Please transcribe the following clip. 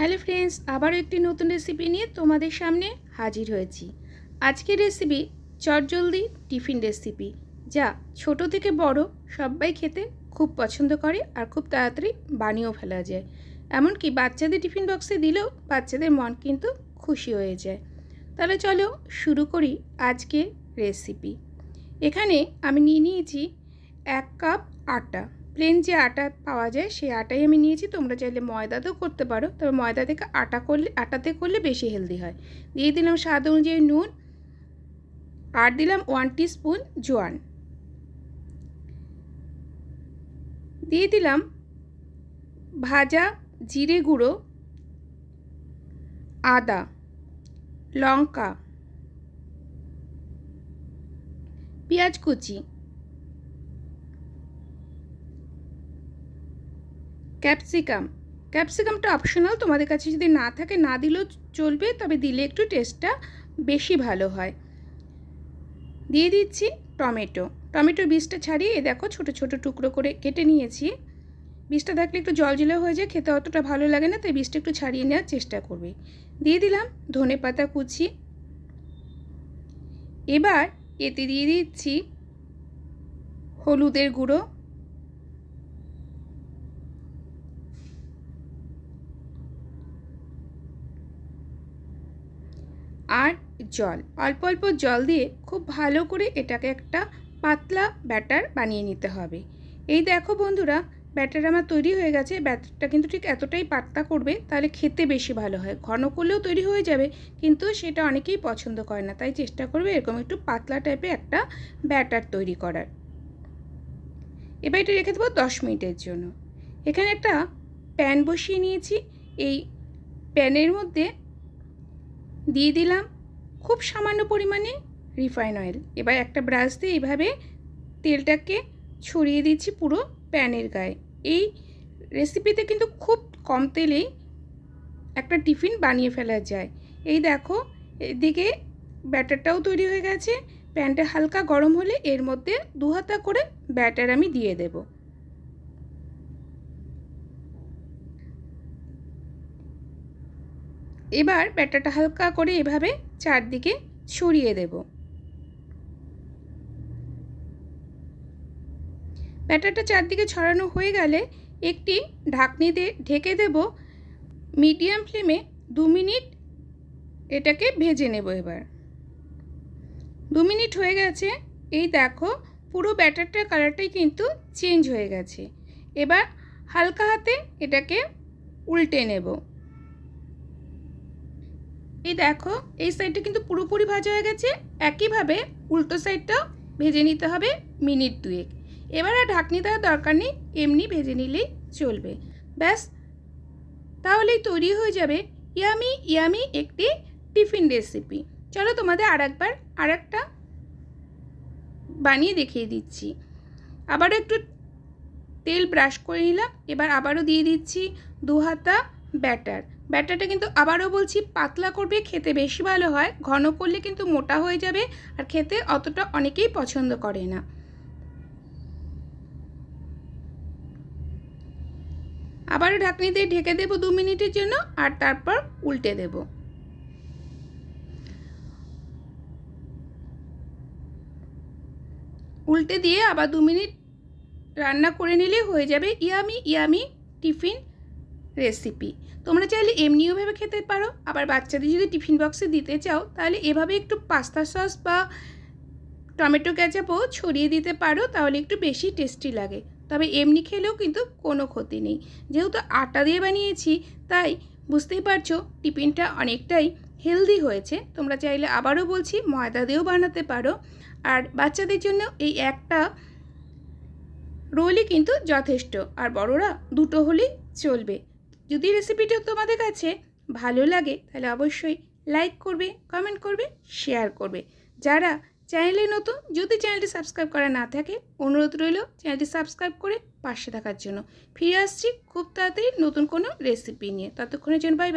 Hello friends, আবারও একটি নতুন রেসিপি নিয়ে তোমাদের সামনে হাজির হয়েছি। আজকের রেসিপি চটজলদি টিফিন রেসিপি যা ছোট থেকে বড় সবাই খেতে খুব পছন্দ করে আর খুব তাড়াতাড়ি বানিয়েও ফেলা যায়। এমনকি বাচ্চাদের টিফিন বক্সে দিলেও বাচ্চাদের মন কিন্তু খুশি হয়ে যায়। তাহলে চলো শুরু করি আজকে রেসিপি এখানে আমি নিয়ে নিয়েছি এক কাপ আটা। প্লেন যে আটা পাওয়া যায়, সেই আটাই আমি নিয়েছি। তোমরা চাইলে ময়দাতেও করতে পারো। তবে ময়দা থেকে আটা করলে, আটাতে করলে বেশি হেলদি হয়। দিয়ে দিলাম স্বাদ অনুযায়ী নুন। আর দিলাম ওয়ান স্পুন জোয়ান। দিয়ে দিলাম ভাজা জিরে গুঁড়ো, আদা, লঙ্কা, পেঁয়াজ কুচি। ক্যাপসিকাম। ক্যাপসিকামটা অপশনাল তোমাদের কাছে যদি না থাকে, না দিলেও চলবে, তবে দিলে একটু টেস্টটা বেশি ভালো হয়। দিয়ে দিচ্ছি টমেটো। টমেটোর বীজটা ছাড়িয়ে এ দেখো ছোটো ছোটো টুকরো করে কেটে নিয়েছি। বীজটা থাকলে একটু জল জলে হয়ে যায়, খেতে অতটা ভালো লাগে না, তাই বীজটা একটু ছাড়িয়ে নেওয়ার চেষ্টা করবে। দিয়ে দিলাম ধনে পাতা কুচি। এবার এতে দিয়ে দিচ্ছি হলুদের গুঁড়ো। আর জল। অল্প অল্প জল দিয়ে খুব ভালো করে এটাকে একটা পাতলা ব্যাটার বানিয়ে নিতে হবে। এই দেখো বন্ধুরা, ব্যাটার আমার তৈরি হয়ে গেছে। ব্যাটারটা কিন্তু ঠিক এতটাই পাতলা করবে, তাহলে খেতে বেশি ভালো হয়। ঘন করলেও তৈরি হয়ে যাবে, কিন্তু সেটা অনেকেই পছন্দ করে না। তাই চেষ্টা করবে এরকম একটু পাতলা টাইপের একটা ব্যাটার তৈরি করার। এবার এটা রেখে দেবো দশ মিনিটের জন্য। এখানে একটা প্যান বসিয়ে নিয়েছি। এই প্যানের মধ্যে দিয়ে দিলাম খুব সামান্য পরিমাণে রিফাইন অয়েল। এবার একটা ব্রাশ দিয়ে এইভাবে তেলটাকে ছড়িয়ে দিচ্ছি পুরো প্যানের গায়ে। এই রেসিপিতে কিন্তু খুব কম তেলেই একটা টিফিন বানিয়ে ফেলা যায়। এই দেখো, এদিকে ব্যাটারটাও তৈরি হয়ে গেছে। প্যানটা হালকা গরম হলে এর মধ্যে দু হাতা করে ব্যাটার আমি দিয়ে দেবো। এবার ব্যাটারটা হালকা করে এভাবে চারদিকে ছড়িয়ে দেব। ব্যাটারটা চারদিকে ছড়ানো হয়ে গেলে একটি ঢাকনি দিয়ে ঢেকে দেব। মিডিয়াম ফ্লেমে দু মিনিট এটাকে ভেজে নেব এবার। দু মিনিট হয়ে গেছে। এই দেখো, পুরো ব্যাটারটার কালারটাই কিন্তু চেঞ্জ হয়ে গেছে। এবার হালকা হাতে এটাকে উল্টে নেব। এই দেখো, এই সাইডটা কিন্তু পুরোপুরি ভাজা হয়ে গেছে। একইভাবে উল্টো সাইডটাও ভেজে নিতে হবে মিনিট দুয়েক। এবার আর ঢাকনি দেওয়ার দরকার নেই, এমনি ভেজে নিলেই চলবে। ব্যাস, তাহলেই তৈরি হয়ে যাবে ইয়ামি ইয়ামি একটি টিফিন রেসিপি চলো তোমাদের আর একবার আর একটা বানিয়ে দেখিয়ে দিচ্ছি। আবারও একটু তেল ব্রাশ করে নিলাম, এবার আবারও দিয়ে দিচ্ছি দু হাতা ব্যাটার ব্যাটারটা কিন্তু আবারও বলছি, পাতলা করবে, খেতে বেশি ভালো হয়। ঘন করলে কিন্তু মোটা হয়ে যাবে আর খেতে অতটা অনেকেই পছন্দ করে না। আবারও ঢাকনি দিয়ে ঢেকে দেবো দু মিনিটের জন্য আর তারপর উল্টে দেব। উল্টে দিয়ে আবার দু মিনিট রান্না করে নিলে হয়ে যাবে ইয়ামি ইয়ামি টিফিন। রেসিপি তোমরা চাইলে এমনিও ভেবে খেতে পারো, আবার বাচ্চাদের যদি টিফিন বক্সে দিতে চাও, তাহলে এভাবে একটু পাস্তা সস বা টমেটো ক্যাচাপও ছড়িয়ে দিতে পারো, তাহলে একটু বেশি টেস্টি লাগে। তবে এমনি খেলেও কিন্তু কোনো ক্ষতি নেই। যেহেতু আটা দিয়ে বানিয়েছি, তাই বুঝতেই পারছ টিফিনটা অনেকটাই হেলদি হয়েছে। তোমরা চাইলে আবারও বলছি ময়দা দিয়েও বানাতে পারো। আর বাচ্চাদের জন্য এই একটা রোলই কিন্তু যথেষ্ট। আর বড়রা দুটো হলেই চলবে। যদি রেসিপিটা তোমাদের কাছে ভালো লাগে, তাহলে অবশ্যই লাইক করবে কমেন্ট করবে শেয়ার করবে। যারা চ্যানেলে নতুন, যদি চ্যানেলটি সাবস্ক্রাইব করা না থাকে, অনুরোধ রইল চ্যানেলটি সাবস্ক্রাইব করে পাশে থাকার জন্য। ফিরে আসছি খুব তাড়াতাড়ি নতুন কোনো রেসিপি নিয়ে। ততক্ষণের জন্য বাই